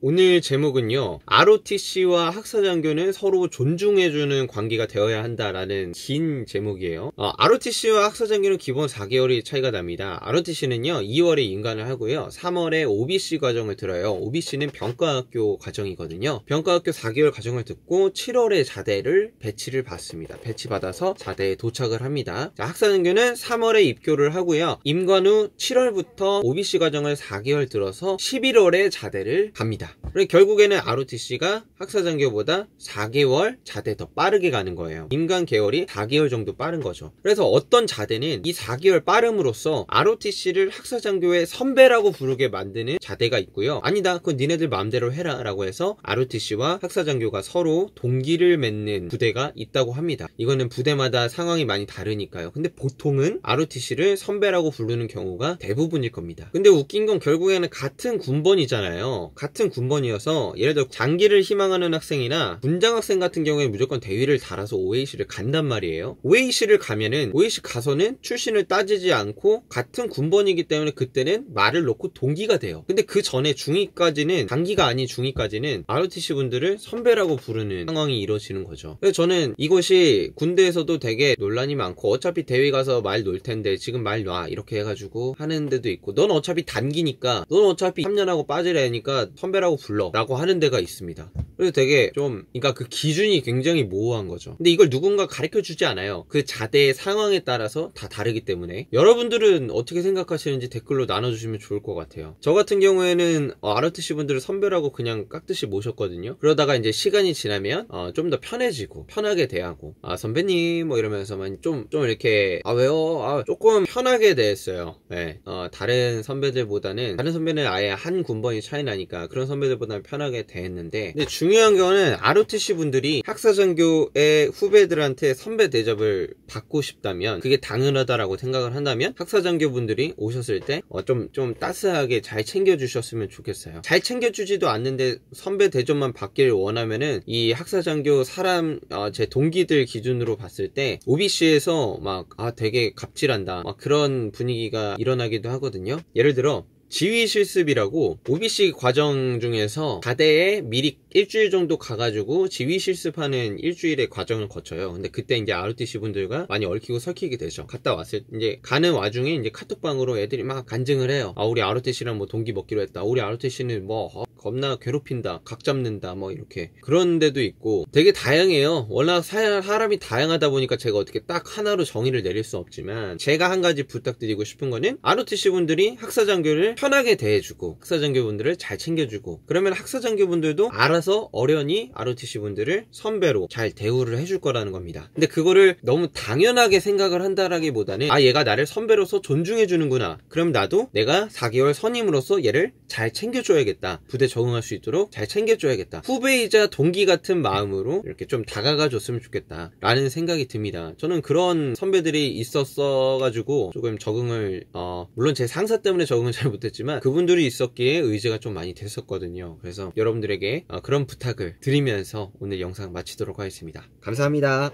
오늘 제목은요 ROTC와 학사장교는 서로 존중해주는 관계가 되어야 한다라는 긴 제목이에요. 어, ROTC와 학사장교는 기본 4개월이 차이가 납니다. ROTC는요 2월에 인간을 하고요 3월에 OBC 과정을 들어요. OBC는 병과학교 과정이거든요. 병과학교 4개월 과정을 듣고 7월에 자대를 배치를 받습니다. 배치받아서 자대에 도착을 합니다. 자, 학사장교는 3월에 입교를 하고요 임관 후 7월부터 OBC 과정을 4개월 들어서 11월에 자대를 갑니다 결국에는 ROTC가 학사장교보다 4개월 자대 더 빠르게 가는 거예요. 인간 계열이 4개월 정도 빠른 거죠. 그래서 어떤 자대는 이 4개월 빠름으로써 ROTC를 학사장교의 선배라고 부르게 만드는 자대가 있고요. 아니다. 그건 니네들 마음대로 해라 라고 해서 ROTC와 학사장교가 서로 동기를 맺는 부대가 있다고 합니다. 이거는 부대마다 상황이 많이 다르니까요. 근데 보통은 ROTC를 선배라고 부르는 경우가 대부분일 겁니다. 근데 웃긴 건 결국에는 같은 군번이잖아요. 같은 군 번이어서 예를 들어 장기를 희망하는 학생이나 문장 학생 같은 경우에 무조건 대위를 달아서 OAC를 간단 말이에요. OAC를 가면은 OAC 가서는 출신을 따지지 않고 같은 군번이기 때문에 그때는 말을 놓고 동기가 돼요. 근데 그 전에 중2까지는 단기가 아닌 중2까지는 ROTC 분들을 선배라고 부르는 상황이 이루어지는 거죠. 그래서 저는 이것이 군대에서도 되게 논란이 많고 어차피 대위 가서 말 놓을 텐데 지금 말 놔 이렇게 해가지고 하는 데도 있고 넌 어차피 단기니까 넌 어차피 3년하고 빠지래니까 선배라고 불러. 라고 하는 데가 있습니다. 그래서 되게 좀 그러니까 그 기준이 굉장히 모호한 거죠. 근데 이걸 누군가 가르쳐 주지 않아요. 그 자대의 상황에 따라서 다 다르기 때문에. 여러분들은 어떻게 생각하시는지 댓글로 나눠주시면 좋을 것 같아요. 저 같은 경우에는 어, ROTC 분들을 선배라고 그냥 깍듯이 모셨거든요. 그러다가 이제 시간이 지나면 어, 좀 더 편해지고 편하게 대하고 아 선배님 뭐 이러면서만 좀좀 이렇게 아 왜요? 아 조금 편하게 대했어요. 네. 어, 다른 선배들보다는 다른 선배는 아예 한 군번이 차이 나니까 그런 선배 들보다는 편하게 대했는데 근데 중요한 거는 ROTC 분들이 학사장교의 후배들한테 선배 대접을 받고 싶다면 그게 당연하다라고 생각을 한다면 학사장교 분들이 오셨을 때 좀좀 어, 좀 따스하게 잘 챙겨주셨으면 좋겠어요. 잘 챙겨주지도 않는데 선배 대접만 받기를 원하면은 이 학사장교 사람 어, 제 동기들 기준으로 봤을 때 OBC에서 막 아 되게 갑질한다. 막 그런 분위기가 일어나기도 하거든요. 예를 들어 지휘 실습이라고 OBC 과정 중에서 가대에 미리 일주일 정도 가가지고 지휘 실습하는 일주일의 과정을 거쳐요. 근데 그때 이제 ROTC 분들과 많이 얽히고 설키게 되죠. 갔다 왔을 이제 가는 와중에 이제 카톡방으로 애들이 막 간증을 해요. 아 우리 ROTC랑 뭐 동기 먹기로 했다. 우리 ROTC는 뭐 어, 겁나 괴롭힌다, 각 잡는다, 뭐 이렇게 그런 데도 있고 되게 다양해요. 워낙 사람이 다양하다 보니까 제가 어떻게 딱 하나로 정의를 내릴 수 없지만 제가 한 가지 부탁드리고 싶은 거는 ROTC 분들이 학사 장교를 편하게 대해주고 학사장교분들을 잘 챙겨주고 그러면 학사장교분들도 알아서 어련히 ROTC 분들을 선배로 잘 대우를 해줄 거라는 겁니다. 근데 그거를 너무 당연하게 생각을 한다라기보다는 아 얘가 나를 선배로서 존중해주는구나. 그럼 나도 내가 4개월 선임으로서 얘를 잘 챙겨줘야겠다. 부대 적응할 수 있도록 잘 챙겨줘야겠다. 후배이자 동기 같은 마음으로 이렇게 좀 다가가 줬으면 좋겠다 라는 생각이 듭니다. 저는 그런 선배들이 있었어 가지고 조금 적응을 어 물론 제 상사 때문에 적응을 잘 못했 못했지만 그분들이 있었기에 의지가 좀 많이 됐었거든요. 그래서 여러분들에게 어, 그런 부탁을 드리면서 오늘 영상 마치도록 하겠습니다. 감사합니다